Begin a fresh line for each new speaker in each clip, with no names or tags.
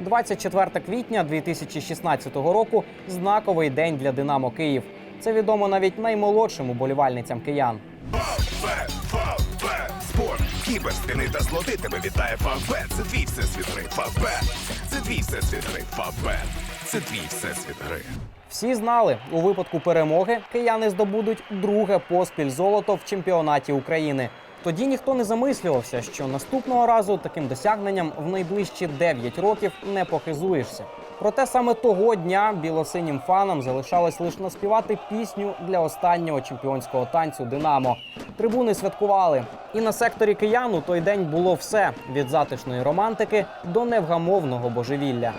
24 квітня 2016 року знаковий день для Динамо Київ. Це відомо навіть наймолодшим уболівальницям киян.
Спорт, кіберстини та злоти тебе вітає Фавбет. Це твій всесвіт гри. Фавбет. Це твій всесвіт гри. Фавбет. Це твій всесвіт гри.
Всі знали, у випадку перемоги кияни здобудуть друге поспіль золото в чемпіонаті України. Тоді ніхто не замислювався, що наступного разу таким досягненням в найближчі 9 років не похизуєшся. Проте саме того дня білосинім фанам залишалось лише наспівати пісню для останнього чемпіонського танцю Динамо. Трибуни святкували. І на секторі киян у той день було все від затишної романтики до невгамовного божевілля.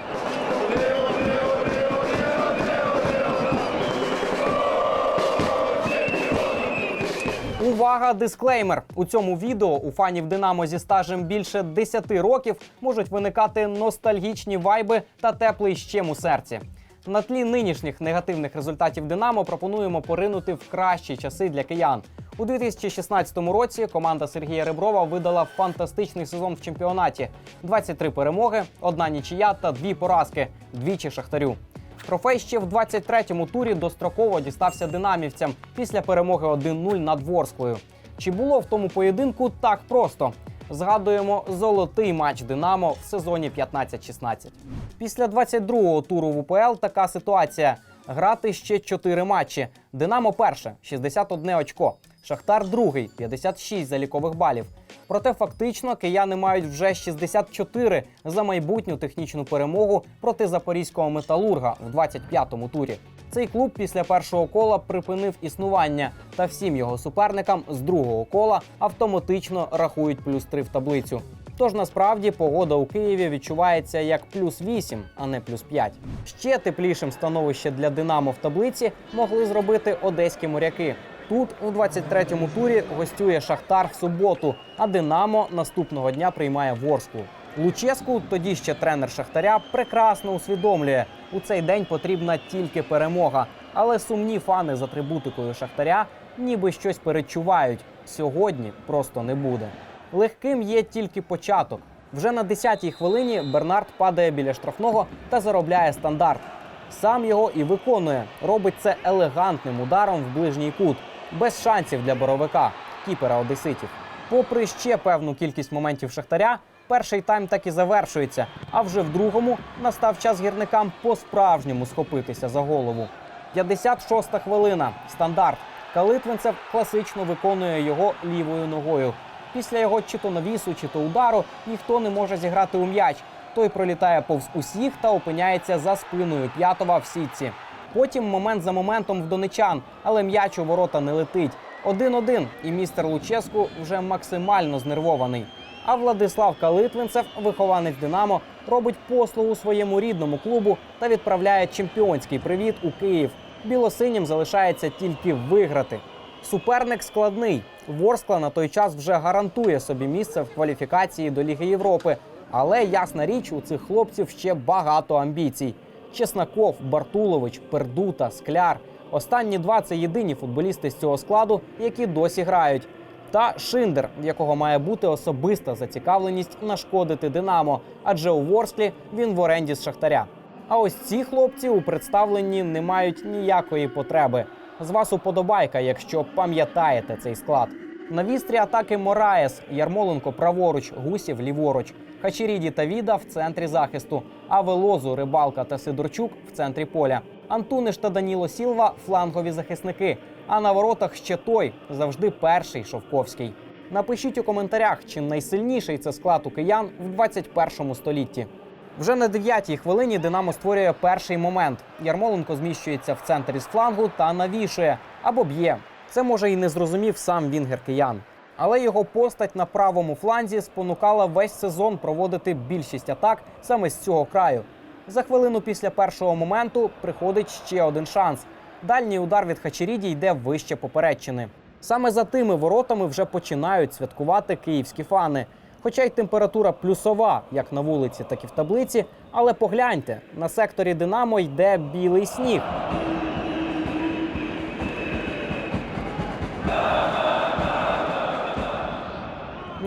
Увага, дисклеймер! У цьому відео у фанів Динамо зі стажем більше 10 років можуть виникати ностальгічні вайби та теплий щем у серці. На тлі нинішніх негативних результатів Динамо пропонуємо поринути в кращі часи для киян. У 2016 році команда Сергія Реброва видала фантастичний сезон в чемпіонаті: 23 перемоги, одна нічия та дві поразки, двічі шахтарю. Трофей ще в 23-му турі достроково дістався динамівцям після перемоги 1-0 над Ворсклою. Чи було в тому поєдинку так просто? Згадуємо золотий матч Динамо в сезоні 15-16. Після 22-го туру в УПЛ така ситуація: грати ще 4 матчі. Динамо перше 61 очко. Шахтар другий 56 залікових балів. Проте фактично кияни мають вже 64 за майбутню технічну перемогу проти запорізького металурга в 25-му турі. Цей клуб після першого кола припинив існування, та всім його суперникам з другого кола автоматично рахують плюс 3 в таблицю. Тож насправді погода у Києві відчувається як плюс 8, а не плюс 5. Ще теплішим становище для Динамо в таблиці могли зробити одеські моряки. Тут у 23-му турі гостює Шахтар в суботу, а Динамо наступного дня приймає Ворсклу. Луческу, тоді ще тренер Шахтаря, прекрасно усвідомлює, у цей день потрібна тільки перемога. Але сумні фани з атрибутикою Шахтаря ніби щось перечувають. Сьогодні просто не буде. Легким є тільки початок. Вже на 10-й хвилині Бернард падає біля штрафного та заробляє стандарт. Сам його і виконує. Робить це елегантним ударом в ближній кут, без шансів для боровика, кіпера одеситів. Попри ще певну кількість моментів Шахтаря, перший тайм так і завершується. А вже в другому настав час гірникам по-справжньому схопитися за голову. 56-та хвилина. Стандарт. Калитвинцев класично виконує його лівою ногою. Після його чи то навісу, чи то удару ніхто не може зіграти у м'яч. Той пролітає повз усіх та опиняється за спиною п'ятова в сітці. Потім момент за моментом в донечан, але м'яч у ворота не летить. Один-один, і містер Луческу вже максимально знервований. А Владислав Калитвинцев, вихованець Динамо, робить послугу своєму рідному клубу та відправляє чемпіонський привіт у Київ. Білосинім залишається тільки виграти. Суперник складний. Ворскла на той час вже гарантує собі місце в кваліфікації до Ліги Європи. Але ясна річ, у цих хлопців ще багато амбіцій. Чеснаков, Бартулович, Пердута, Скляр. Останні два це єдині футболісти з цього складу, які досі грають. Та Шиндер, в якого має бути особиста зацікавленість нашкодити Динамо, адже у Ворсклі він в оренді з Шахтаря. А ось ці хлопці у представленні не мають ніякої потреби. З вас уподобайка, якщо пам'ятаєте цей склад. На вістрі атаки Мораєс, Ярмоленко праворуч, Гусів ліворуч, Хачеріді та Віда в центрі захисту, а Велозу, Рибалка та Сидорчук в центрі поля. Антуниш та Даніло Сілва флангові захисники. А на воротах ще той завжди перший Шовковський. Напишіть у коментарях, чи найсильніший це склад у киян в 21 столітті. Вже на 9-й хвилині Динамо створює перший момент. Ярмоленко зміщується в центр із флангу та навішує або б'є. Це може і не зрозумів сам Вінгер киян. Але його постать на правому фланзі спонукала весь сезон проводити більшість атак саме з цього краю. За хвилину після першого моменту приходить ще один шанс. Дальній удар від Хачеріді йде вище попередчини. Саме за тими воротами вже починають святкувати київські фани. Хоча й температура плюсова, як на вулиці, так і в таблиці. Але погляньте, на секторі Динамо йде білий сніг.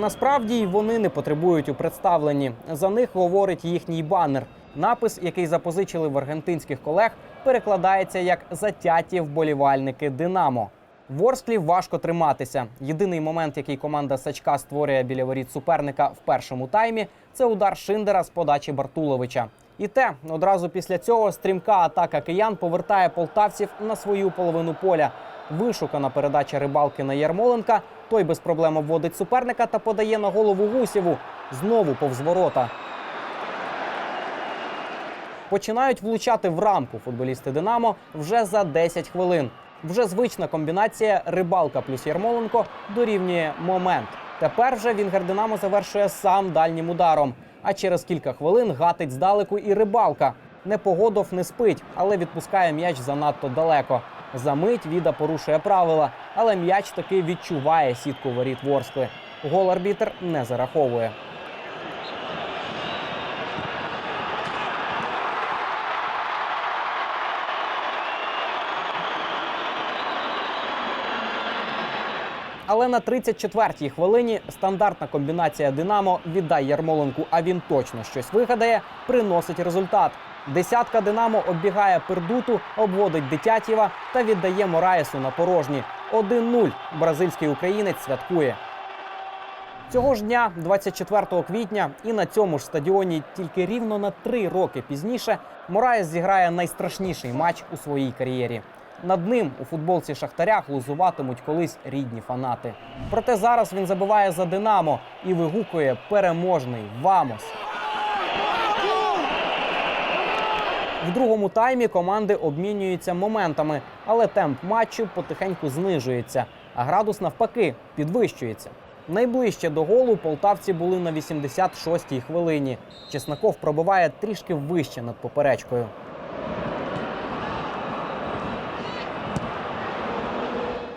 Насправді вони не потребують у представленні. За них говорить їхній банер. Напис, який запозичили в аргентинських колег, перекладається як затяті вболівальники Динамо. Ворсклі важко триматися. Єдиний момент, який команда Сачка створює біля воріт суперника в першому таймі, це удар Шиндера з подачі Бартуловича. І те одразу після цього стрімка атака киян повертає полтавців на свою половину поля. Вишукана передача рибалки на Ярмоленка. Той без проблем обводить суперника та подає на голову Гусєву. Знову повз ворота. Починають влучати в рамку футболісти Динамо вже за 10 хвилин. Вже звична комбінація рибалка плюс Ярмоленко дорівнює момент. Тепер вже Вінгер Динамо завершує сам дальнім ударом. А через кілька хвилин гатить здалеку і рибалка. Непогодов не спить, але відпускає м'яч занадто далеко. За мить Віда порушує правила, але м'яч таки відчуває сітку воріт Ворскли. Гол арбітр не зараховує. Але на 34-й хвилині стандартна комбінація Динамо віддай Ярмоленку, а він точно щось вигадає, приносить результат. Десятка Динамо оббігає пердуту, обводить Дитятєва та віддає Мораєсу на порожні. 1-0. Бразильський українець святкує. Цього ж дня, 24 квітня, і на цьому ж стадіоні тільки рівно на три роки пізніше Мораєс зіграє найстрашніший матч у своїй кар'єрі. Над ним у футболці Шахтаря глузуватимуть колись рідні фанати. Проте зараз він забиває за Динамо і вигукує переможний Вамос. В другому таймі команди обмінюються моментами, але темп матчу потихеньку знижується, а градус навпаки підвищується. Найближче до голу полтавці були на 86-й хвилині. Чесноков пробиває трішки вище над поперечкою.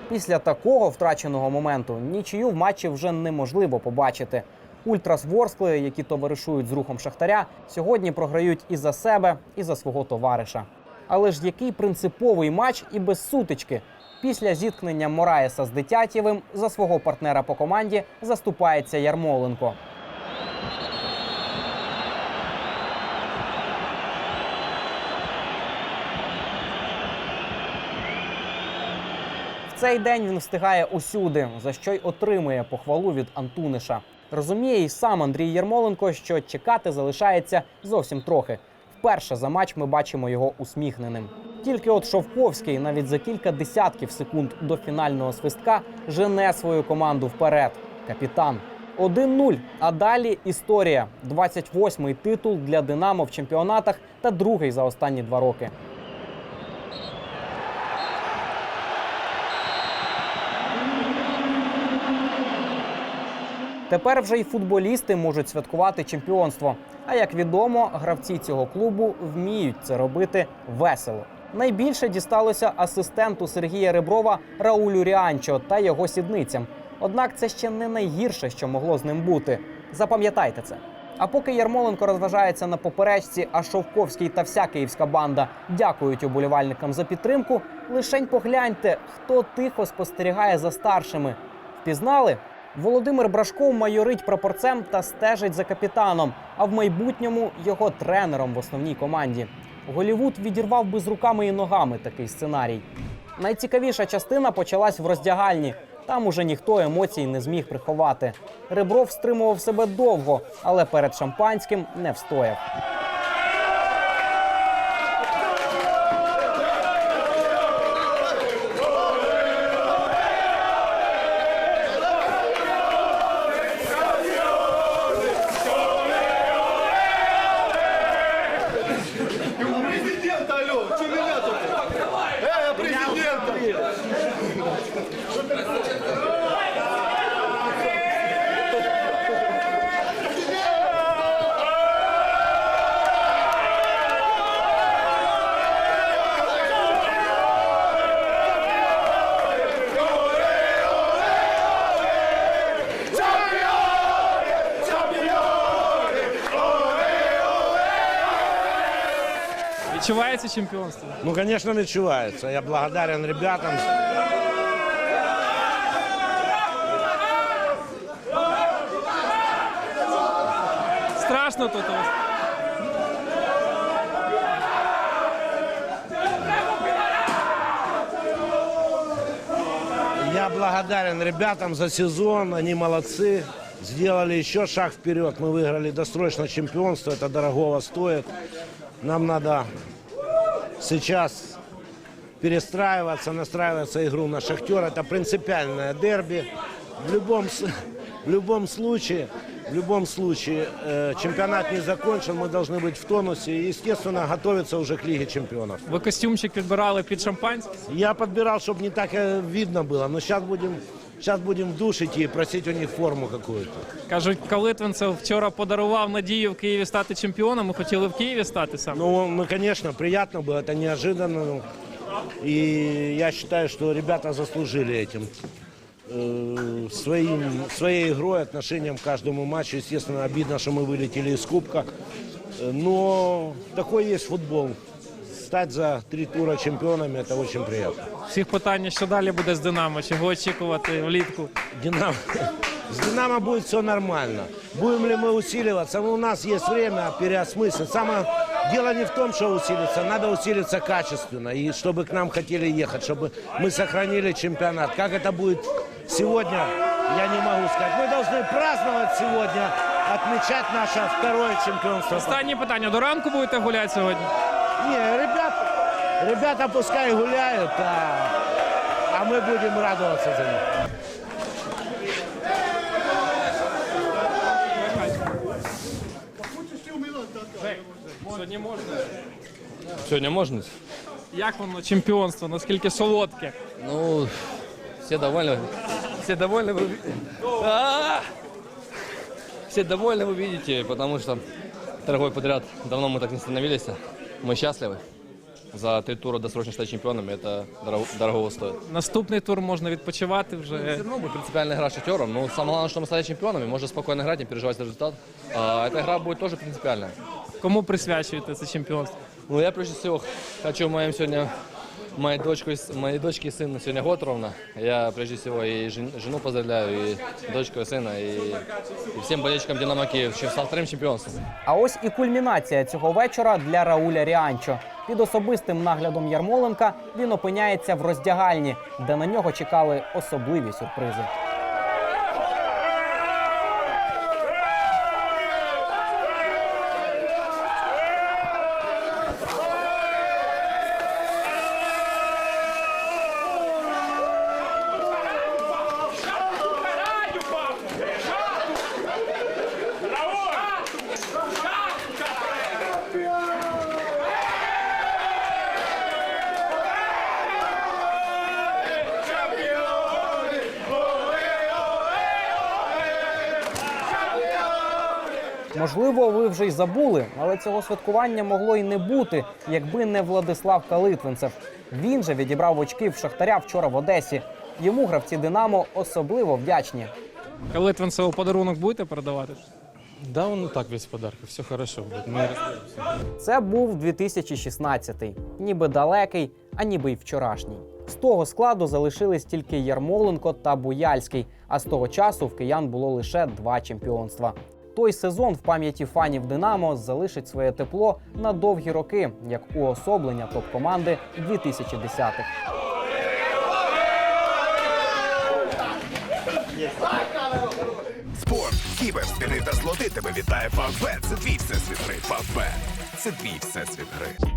Після такого втраченого моменту нічию в матчі вже неможливо побачити. Ультрас Ворскли, які товаришують з рухом Шахтаря, сьогодні програють і за себе, і за свого товариша. Але ж який принциповий матч і без сутички. Після зіткнення Мораєса з Дитятєвим за свого партнера по команді заступається Ярмоленко. В цей день він встигає усюди, за що й отримує похвалу від Антуниша. Розуміє і сам Андрій Єрмоленко, що чекати залишається зовсім трохи. Вперше за матч ми бачимо його усміхненим. Тільки от Шовковський навіть за кілька десятків секунд до фінального свистка жене свою команду вперед. Капітан. 1-0. А далі історія. 28-й титул для Динамо в чемпіонатах та другий за останні два роки. Тепер вже й футболісти можуть святкувати чемпіонство. А як відомо, гравці цього клубу вміють це робити весело. Найбільше дісталося асистенту Сергія Реброва Раулю Ріанчо та його сідницям. Однак це ще не найгірше, що могло з ним бути. Запам'ятайте це. А поки Ярмоленко розважається на поперечці, а Шовковський та вся київська банда дякують уболівальникам за підтримку. Лишень погляньте, хто тихо спостерігає за старшими. Впізнали? Володимир Брашков майорить прапорцем та стежить за капітаном, а в майбутньому його тренером в основній команді. Голівуд відірвав би з руками і ногами такий сценарій. Найцікавіша частина почалась в роздягальні. Там уже ніхто емоцій не зміг приховати. Ребров стримував себе довго, але перед шампанським не встояв.
Відчувається чемпионство.
Ну, звісно, відчувається. Я благодарен ребятам.
Страшно тут у вас?
Я благодарен ребятам за сезон. Они молодцы. Сделали еще шаг вперед. Мы выиграли досрочно чемпионство. Это дорогого стоит. Нам надо сейчас перестраиваться, настраиваться игру на Шахтер. Это принципиальное дерби. В любом, с- в любом случае, в любом случае э, чемпионат не закончен, мы должны быть в тонусе и, естественно, готовиться уже к Лиге чемпионов.
Ви костюмчик підбирали під шампанське?
Я подбирал, чтобы не так э, видно было, но сейчас будем, сейчас будем в душ идти и просить у них форму какую-то.
Кажуть, Калитвинцев вчора подарував надію в Києві стати чемпіоном. Ми хотіли в Києві стати саме.
Ну, мы, конечно, приятно было, это неожиданно. ну, И я считаю, что ребята заслужили этим. Э, Своим, своей игрой, отношением к каждому матчу. Естественно, обидно, что мы вылетели из Кубка. Э, Но такой есть футбол. Стать за три тура чемпионами – это очень приятно.
Всіх питання, що далі буде з Динамо, чого очікувати влітку.
Динамо. С Динамо будет все нормально. Будем ли мы усиливаться? Ну, у нас есть время переосмыслить. Самое дело не в том, что усилиться, надо усилиться качественно. И чтобы к нам хотели ехать, чтобы мы сохранили чемпионат. Как это будет сегодня, я не могу сказать. Мы должны праздновать сегодня, отмечать наше второе чемпионство.
Останнє питання. До ранку будете гуляти сьогодні?
Не, ребят, ребята пускай гуляют, а, а мы будем радоваться за них.
Сьогодні можна.
Сегодня можно?
Як воно чемпіонство? Наскільки солодке?
Ну, все довольны. Все довольны вы... А! Все довольны вы видите, потому что второй подряд давно мы так не становились. Мы счастливы. За три тура досрочно стать чемпионами, это дорого, дорого стоит.
Наступний тур можна відпочивати
Все
вже.
равно мы принципиально игра с шахтером, но самое главное, что мы стали чемпионами, можно спокойно играть, не переживать за результат. А эта игра будет тоже принципиальная.
Кому присвячуєте це чемпіонство?
Ну, я прежде всего хочу моим сегодня, моей дочке, моей дочке и сыну сегодня год ровно. Я прежде всего и жен- жену поздравляю, и дочку, и сына, и, и всем болельщикам Динамо Киев чем- со вторым чемпионством.
А ось і кульмінація цього вечора для Рауля Ріанчо. Під особистим наглядом Ярмоленка він опиняється в роздягальні, де на нього чекали особливі сюрпризи. Можливо, ви вже й забули, але цього святкування могло й не бути, якби не Владислав Калитвинцев. Він же відібрав очки в Шахтаря вчора в Одесі. Йому гравці Динамо особливо вдячні.
Калитвинцеву подарунок будете передавати?
Да, он и так весь в подарках, все хорошо будет. Мы
Це був 2016-й. Ніби далекий, а ніби й вчорашній. З того складу залишились тільки Ярмоленко та Буяльський. А з того часу в киян було лише два чемпіонства. Той сезон в пам'яті фанів Динамо залишить своє тепло на довгі роки, як уособлення топ-команди 2010-х.
Спорт, кібер, кіберспіни та злоти тебе вітає Фавбет. Це твій всесвіт гри. Фавбет. Це твій всесвіт гри.